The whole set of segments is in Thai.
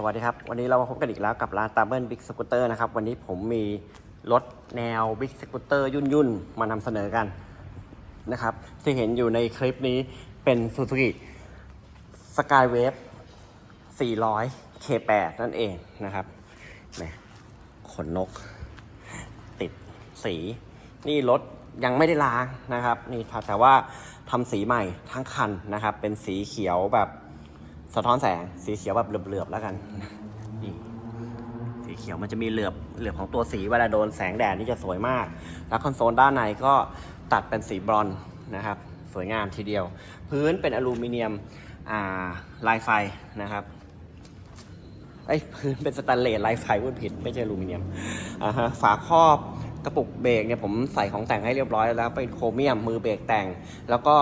สวัสดีครับ วันนี้เรามาพบกันอีกแล้วกับร้านตาเบิลบิ๊กสกูตเตอร์นะครับ วันนี้ผมมีรถแนวบิ๊กสกูตเตอร์ยุ่นยุ่นๆมานำเสนอกันนะครับ ที่เห็นอยู่ในคลิปนี้เป็น Suzuki Skywave 400 K8 นั่นเองนะครับแหมขนนก ติดสี นี่รถยังไม่ได้ล้างนะครับ นี่ครับแต่ว่าทำสีใหม่ทั้งคันนะครับ เป็นสีเขียวแบบ สะท้อนแสงสีเขียวแบบเหลือบๆแล้วกันนี่สีเขียวมันจะมีเหลือบเหลือบของตัวสีเวลาโดนแสงแดดนี่จะสวยมาก แล้วคอนโซลด้านในก็ตัดเป็นสีบรอนซ์นะครับ สวยงามทีเดียว พื้นเป็นอลูมิเนียมาลายไฟนะครับไอ้ยพื้นเป็นสแตนเลสลายไฟพูดผิดไม่ใช่อลูมิเนียมอ่าฮะฝาครอบกระปุกเบรกเนี่ยผมใส่ของแต่งให้เรียบร้อยแล้วเป็นโครเมียมมือเบรกแต่ง แล้วก็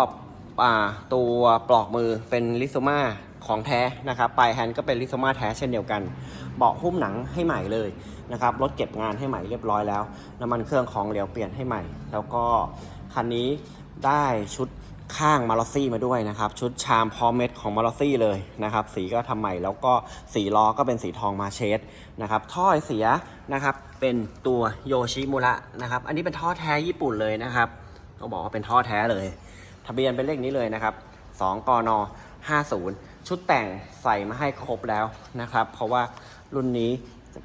ตัวปลอกมือเป็นลิโซมา ของแท้นะครับปลายแฮนด์ก็เป็นลิโซมาแท้เช่นเดียวกัน เบาะหุ้มหนังให้ใหม่เลยนะครับรถเก็บงานให้ใหม่เรียบร้อยแล้วน้ำมันเครื่องของเหลวเปลี่ยนให้ใหม่ แล้วก็คันนี้ได้ชุดข้างมาลอซี่มาด้วยนะครับ ชุดชามพร้อมเม็ดของมาลอซี่เลยนะครับ สีก็ทำใหม่แล้วก็สีล้อก็เป็นสีทองมาเชดนะครับท่อไอเสียนะครับเป็นตัวโยชิมุระนะครับ อันนี้เป็นท่อแท้ญี่ปุ่นเลยนะครับต้องบอกว่าเป็นท่อแท้เลย ทะเบียนเป็นเลขนี้เลยนะครับ 2กน50 ชุดแต่งใส่มาให้ครบแล้วนะครับ เพราะว่ารุ่นนี้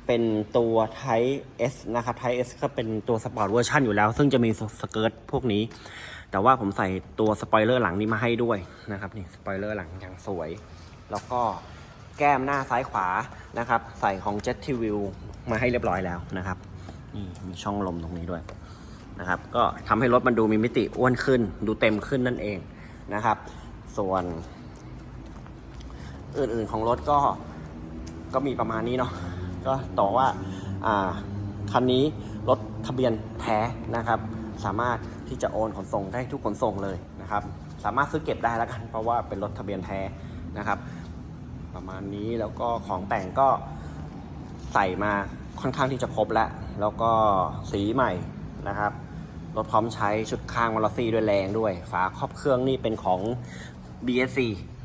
เป็นตัว Type S นะครับ Type S ก็เป็นตัวสปอร์ตเวอร์ชันอยู่แล้ว ซึ่งจะมีสเกิร์ตพวกนี้ แต่ว่าผมใส่ตัวสปอยเลอร์หลังนี้มาให้ด้วยนะครับนี่สปอยเลอร์หลังอย่างสวย แล้วก็แก้มหน้าซ้ายขวานะครับ ใส่ของ Jet t v i e w มาให้เรียบร้อยแล้วนะครับนี่มีช่องลมตรงนี้ด้วยนะครับ ก็ทำให้รถมันดูมีมิติอ้วนขึ้น ดูเต็มขึ้นนั่นเองนะครับ ส่วน อื่นๆของรถก็ก็มีประมาณนี้เนาะก็ต่อว่าอ่าคันนี้รถทะเบียนแท้นะครับ สามารถที่จะโอนขนส่งได้ทุกขนส่งเลยนะครับ สามารถซื้อเก็บได้แล้วกัน เพราะว่าเป็นรถทะเบียนแท้นะครับ ประมาณนี้แล้วก็ของแต่งก็ใส่มาค่อนข้างที่จะครบแล้ว แล้วก็สีใหม่นะครับรถพร้อมใช้ชุดข้างมาลอซี่ด้วยแรงด้วย ฝาครอบเครื่องนี่เป็นของ BSC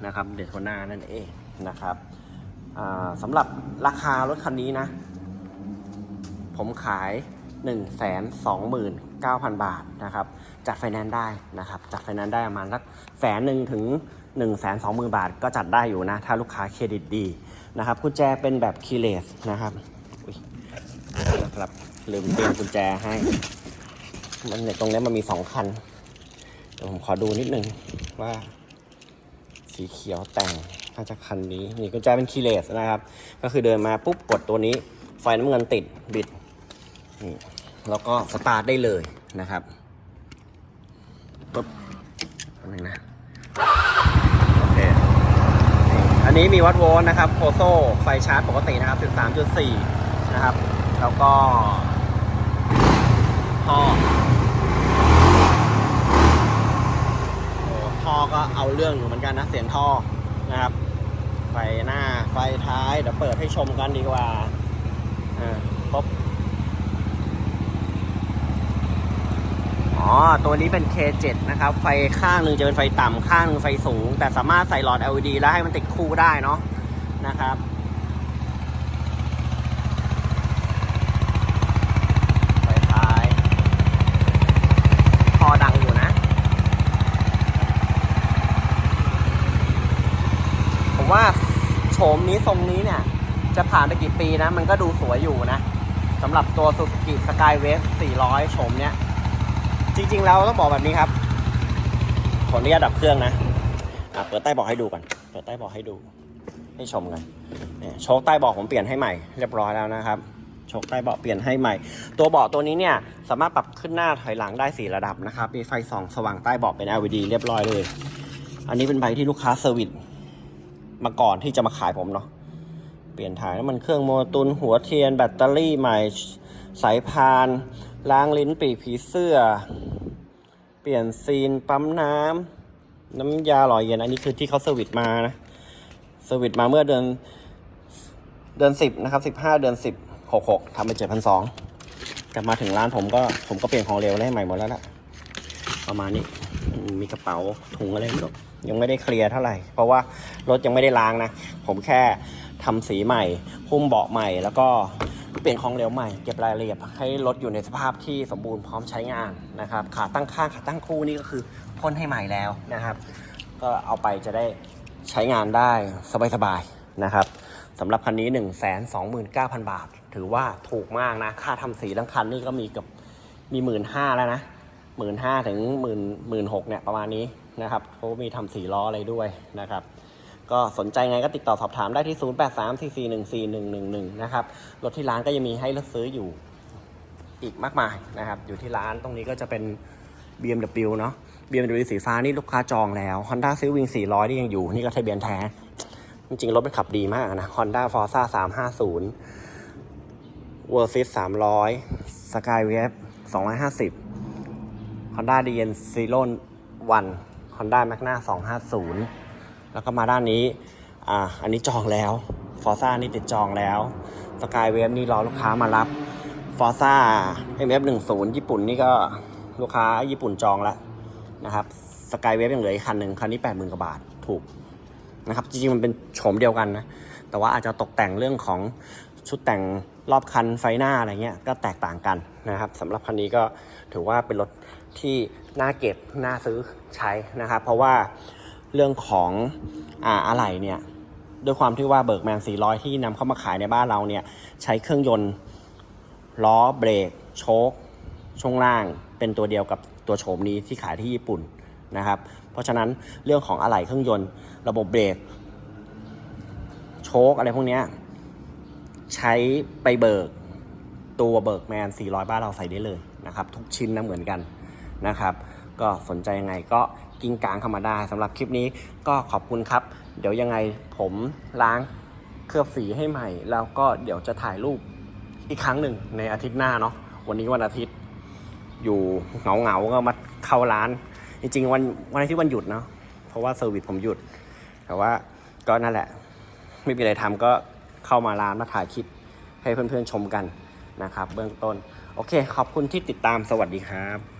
นะครับเดทโทนานั่นเองนะครับสำหรับราคารถคันนี้นะ ผมขาย 129,000 บาทนะครับ จัดไฟแนนซ์ได้นะครับ จัดไฟแนนซ์ได้ประมาณสักแสนหนึ่งถึง 1 2 0 0 0 0 บาทก็จัดได้อยู่นะ ถ้าลูกค้าเครดิตดีนะครับกุญแจเป็นแบบคีเลสนะครับนะครับลืมเตรียมกุญแจให้ มันตรงนี้มันมีสองคันเดี๋ยวผมขอดูนิดนึงว่า สีเขียวแต่งน่าจะคันนี้นี่กุญแจเป็นคีเลสนะครับ ก็คือเดินมาปุ๊บกดตัวนี้ ไฟน้ำเงินติดบิดนี่แล้วก็สตาร์ทได้เลยนะครับปุ๊บอันนึงนะโอเคอันนี้มีวัดโวลต์นะครับโคโซไฟชาร์จปกตินะครับ13.4นะครับ แล้วก็ท่อ โอ้ ท่อก็เอาเรื่องอยู่เหมือนกันนะเสียงท่อนะครับ ไฟหน้าไฟท้ายเดี๋ยวเปิดให้ชมกันดีกว่าอ่าครบอ๋อตัวนี้เป็น K7 นะครับ ไฟข้างหนึ่งจะเป็นไฟต่ำข้างหนึ่งไฟสูง แต่สามารถใส่หลอด LED แล้วให้มันติดคู่ได้เนาะนะครับ ไฟท้าย พอดังอยู่นะ ผมว่าโฉมนี้ทรงนี้เนี่ย จะผ่านไปกี่ปีนะ มันก็ดูสวยอยู่นะสำหรับตัว Suzuki Skywave 400 โฉมเนี้ยจริง ๆ แล้วต้องบอกแบบนี้ครับ ขออนุญาตดับเครื่องนะอะเปิดใต้เบอกให้ดูก่อน เปิดใต้เบอกให้ดู ให้ชมกันเนี่ยโชคใต้เบอกผมเปลี่ยนให้ใหม่เรียบร้อยแล้วนะครับโชคใต้เบาะเปลี่ยนให้ใหม่ ตัวเบาะตัวนี้เนี่ย สามารถปรับขึ้นหน้าถอยหลังได้ 4 ระดับนะครับ มีไฟส่องสว่างใต้เบาะเป็น LED เรียบร้อยเลย อันนี้เป็นใบที่ลูกค้าเซอร์วิส มาก่อนที่จะมาขายผมเนาะเปลี่ยนถ่ายน้ำมันเครื่องโมตุนหัวเทียน แบตเตอรี่ใหม่สายพานล้างลิ้นปีกผีเสื้อ เปลี่ยนซีนปั๊มน้ำน้ำยาหล่อเย็นอันนี้คือที่เขาเซอร์วิสมานะเซอร์วิสมาเมื่อเดือนเดือนสิบนะครับสิบห้าเดือนสิบหกหกทำไปเจ็ดพันสองกลับมาถึงร้านผมก็ผมก็เปลี่ยนของเร็วให้ใหม่หมดแล้วล่ะประมาณนี้ มีกระเป๋าถุงอะไรไม่รู้ยังไม่ได้เคลียร์เท่าไหร่ เพราะว่ารถยังไม่ได้ล้างนะ ผมแค่ทำสีใหม่หุ้มเบาะใหม่ แล้วก็เปลี่ยนของเหลวใหม่ เก็บรายละเอียดให้รถอยู่ในสภาพที่สมบูรณ์พร้อมใช้งานนะครับ ขาตั้งข้างขาตั้งคู่นี่ก็คือพ่นให้ใหม่แล้วนะครับ ก็เอาไปจะได้ใช้งานได้สบายๆนะครับสำหรับคันนี้ 1 2 9 0 0 0 บาท ถือว่าถูกมากนะ ค่าทำสีทั้งคันนี่ก็มีเกับมีหมื่นห้าแล้วนะ หมื่นห้าถึงหมื่นหมื่นหกเนี่ยประมาณนี้นะครับเพรามีทำสีล้ออะไรด้วยนะครับ ก็สนใจไงก็ติดต่อสอบถามได้ที่ 0834414111 นะครับ รถที่ร้านก็ยังมีให้เลือกซื้ออยู่อีกมากมายนะครับ อยู่ที่ร้านตรงนี้ก็จะเป็น BMW เนาะ BMW สีฟ้านี่ลูกค้าจองแล้ว Honda Civic 400ที่ยังอยู่ นี่ก็ทะเบียนแท้ จริงๆ รถมันขับดีมากนะ Honda Forza 350 Versys 300 Skywave 250 Honda DN Zero 1 Honda Magna 250 แล้วก็มาด้านนี้ อ่า อันนี้จองแล้ว Forza นี่ติดจองแล้ว Skywave นี่รอลูกค้ามารับ Forza MF10 ญี่ปุ่นนี่ก็ลูกค้าญี่ปุ่นจองแล้วนะครับ Skywave ยังเหลืออีกคันหนึ่งคันนี้ 80,000กว่าบาท ถูกนะครับ จริงๆ มันเป็นโฉมเดียวกันนะ แต่ว่าอาจจะตกแต่งเรื่องของชุดแต่งรอบคันไฟหน้าอะไรเงี้ยก็แตกต่างกันนะครับสำหรับคันนี้ก็ถือว่าเป็นรถ ที่น่าเก็บน่าซื้อใช้นะครับ เพราะว่าเรื่องของอ่าอะไหล่เนี่ยด้วยความที่ว่าเบิร์กแมน 400 ที่นำเข้ามาขายในบ้านเราเนี่ยใช้เครื่องยนต์ล้อเบรกโชคช่วงล่างเป็นตัวเดียวกับตัวโฉมนี้ที่ขายที่ญี่ปุ่นนะครับ เพราะฉะนั้นเรื่องของอะไหล่เครื่องยนต์ ระบบเบรกโชคอะไรพวกนี้ใช้ไปเบิกตัวเบิร์กแมน 400 บ้านเราใส่ได้เลยนะครับ ทุกชิ้นนะเหมือนกัน นะครับ ก็สนใจยังไงก็กิ้งกลางเข้ามาได้สำหรับคลิปนี้ก็ขอบคุณครับ เดี๋ยวยังไงผมล้างเคลือบสีให้ใหม่ แล้วก็เดี๋ยวจะถ่ายรูปอีกครั้งหนึ่งในอาทิตย์หน้าเนาะวันนี้วันอาทิตย์ อยู่เหงาเหงาก็มาเข้าร้าน จริงๆวันวันอาทิตย์วันหยุดเนาะเพราะว่าเซอร์วิสผมหยุด แต่ว่าก็นั่นแหละ ไม่มีอะไรทำก็เข้ามาร้านมาถ่ายคลิปให้เพื่อนๆชมกันนะครับ เบื้องต้น โอเค ขอบคุณที่ติดตามสวัสดีครับ